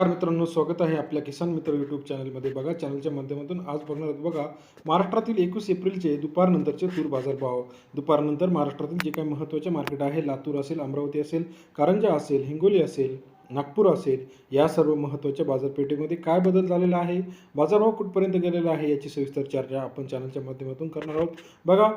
नमस्कार मित्रांनो स्वागत आहे आपल्या किसान मित्र यूट्यूब चॅनलमध्ये बघा चॅनलच्या माध्यमातून आज बघणार आहोत बघा महाराष्ट्रातील एकवीस एप्रिलचे दुपारनंतरचे तूर बाजारभाव दुपारनंतर महाराष्ट्रातील जे काही महत्त्वाचे मार्केट आहे लातूर असेल अमरावती असेल कारंजा असेल हिंगोली असेल नागपूर असेल या सर्व महत्त्वाच्या बाजारपेठेमध्ये काय बदल झालेला आहे बाजारभाव कुठपर्यंत गेलेला आहे याची सविस्तर चर्चा आपण चॅनलच्या माध्यमातून करणार आहोत. बघा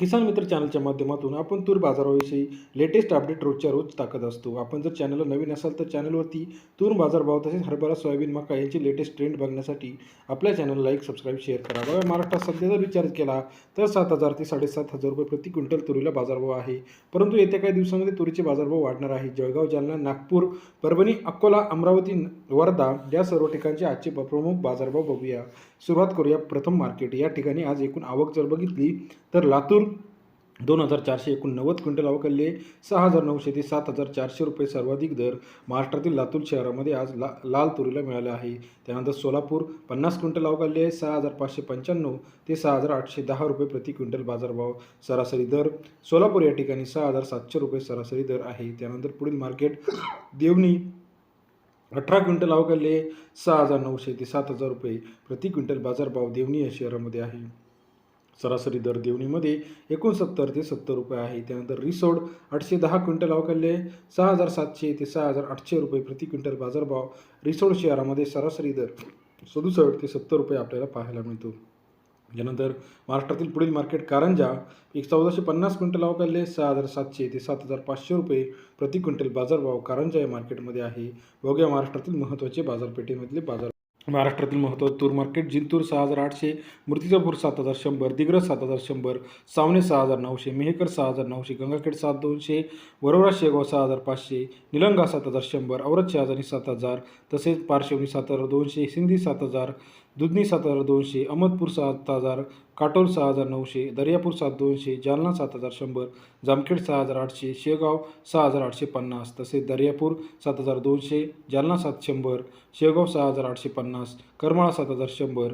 किसान मित्र चॅनलच्या माध्यमातून आपण तूर बाजाराविषयी लेटेस्ट अपडेट रोजच्या रोज टाकत असतो. आपण जर चॅनलला नवीन असाल तर चॅनलवरती तूर बाजारभाव तसेच हरभरा सोयाबीन मका यांची लेटेस्ट ट्रेंड बघण्यासाठी आपल्या चॅनलला लाईक सबस्क्राईब शेअर करा. बघा महाराष्ट्रात सध्या जर विचार केला तर सात हजार ते साडेसात हजार रुपये प्रति क्विंटल तुरीला बाजारभाव आहे. परंतु येत्या काही दिवसामध्ये तुरीचे बाजारभाव वाढणार आहे. जळगाव जालना नागपूर परभणी अकोला अमरावती वर्धा या सर्व ठिकाणचे आजचे प्रमुख बाजारभाव बघूया. सुरुवात करूया प्रथम मार्केट या ठिकाणी आज एकूण आवक जर बघितली तर लातूर दोन हजार चारशे एकोणनव्वद क्विंटल अवकल्ले सहा हजार नऊशे ते सात हजार चारशे रुपये सर्वाधिक दर महाराष्ट्रातील लातूर शहरामध्ये आज ला लाल तुरीला मिळाला आहे. त्यानंतर सोलापूर पन्नास क्विंटल अवकल्ले सहा हजार पाचशे पंच्याण्णव ते सहा हजार आठशे दहा रुपये प्रति क्विंटल बाजारभाव सरासरी दर. सोलापूर या ठिकाणी सहा हजार सातशे रुपये सरासरी दर आहे. त्यानंतर पुढील मार्केट देवणी अठरा क्विंटल अवघडले सहा हजार नऊशे ते सात हजार रुपये प्रति क्विंटल बाजारभाव देवणी या शहरामध्ये आहे. सरासरी दर देवणीमध्ये एकोणसत्तर ते सत्तर रुपये आहे. त्यानंतर रिसोड आठशे दहा क्विंटल अवघडले सहा हजार सातशे ते सहा हजार आठशे रुपये प्रति क्विंटल बाजारभाव. रिसोड शहरामध्ये सरासरी दर सदुसष्ट ते सत्तर रुपये आपल्याला पाहायला मिळतो. यानंतर महाराष्ट्रातील पुढील मार्केट कारंजा एक चौदाशे पन्नास क्विंटल अवकालले सहा हजार सातशे ते सात हजार पाचशे रुपये प्रति क्विंटल बाजारभाव कारंजा या मार्केटमध्ये आहे. बघूया महाराष्ट्रातील महत्त्वाचे बाजारपेठेमधले बाजार महाराष्ट्रातील महत्त्वाचं तूर मार्केट जिंतूर सहा हजार आठशे मूर्तिजापूर सात हजार शंभर दिग्रस सात हजार शंभर सावणे सहा हजार नऊशे मेहकर सहा हजार नऊशे गंगाखेड सात दोनशे वरोरा शेगाव सहा हजार पाचशे निलंगा सात हजार शंभर औरत शहाजानी सात हजार तसेच पारशिवनी सात हजार दोनशे सिंधी सात हजार दुधनी सात हजार दोनशे अहमदपूर सात हजार काटोल सहा हजार नऊशे दर्यापूर सात दोनशे जालना सात हजार शंभर जामखेड सहा हजार आठशे शेगाव सहा हजार आठशे पन्नास तसेच दर्यापूर सात हजार दोनशे जालना सात शंभर शेगाव सहा हजार आठशे पन्नास करमाळा सात हजार शंभर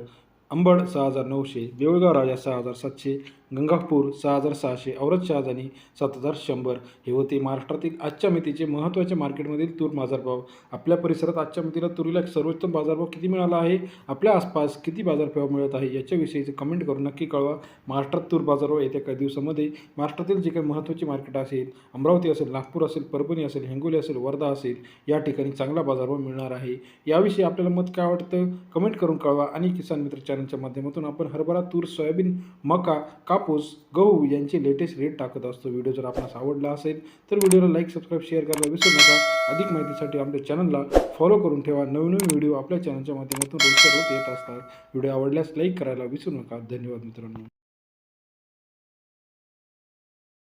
अंबड सहा हजार नऊशे देऊळगाव राजा सहा हजार सातशे गंगापूर सहा हजार सहाशे औरत शहाजानी सात हजार शंभर. हे होते महाराष्ट्रातील आजच्या मितीचे महत्त्वाच्या मार्केटमधील तूर बाजारभाव. आपल्या परिसरात आजच्या मितीला तुरीला सर्वोत्तम बाजारभाव किती मिळाला आहे? आपल्या आसपास किती बाजारभाव मिळत आहे? याच्याविषयीचं कमेंट करून नक्की कळवा. महाराष्ट्रात तूर बाजारभाव येत्या काही दिवसामध्ये महाराष्ट्रातील जे काही महत्त्वाची मार्केट असेल अमरावती असेल नागपूर असेल परभणी असेल हिंगोली असेल वर्धा असेल या ठिकाणी चांगला बाजारभाव मिळणार आहे. याविषयी आपल्याला मत काय वाटतं? कमेंट करून कळवा आणि किसान मित्र चॅनलच्या माध्यमातून आपण हरभरा तूर सोयाबीन मका कापूस गहू यांचे लेटेस्ट रेट टाकत असतो. व्हिडिओ जर आपणास आवडला असेल तर व्हिडिओला लाईक सबस्क्राईब शेअर करायला विसरू नका. अधिक माहितीसाठी आपल्या चॅनलला फॉलो करून ठेवा. नवीन नवीन व्हिडिओ आपल्या चॅनलच्या माध्यमातून रोजच्या रोज येत असतात. व्हिडिओ आवडल्यास लाईक करायला विसरू नका. धन्यवाद मित्रांनो.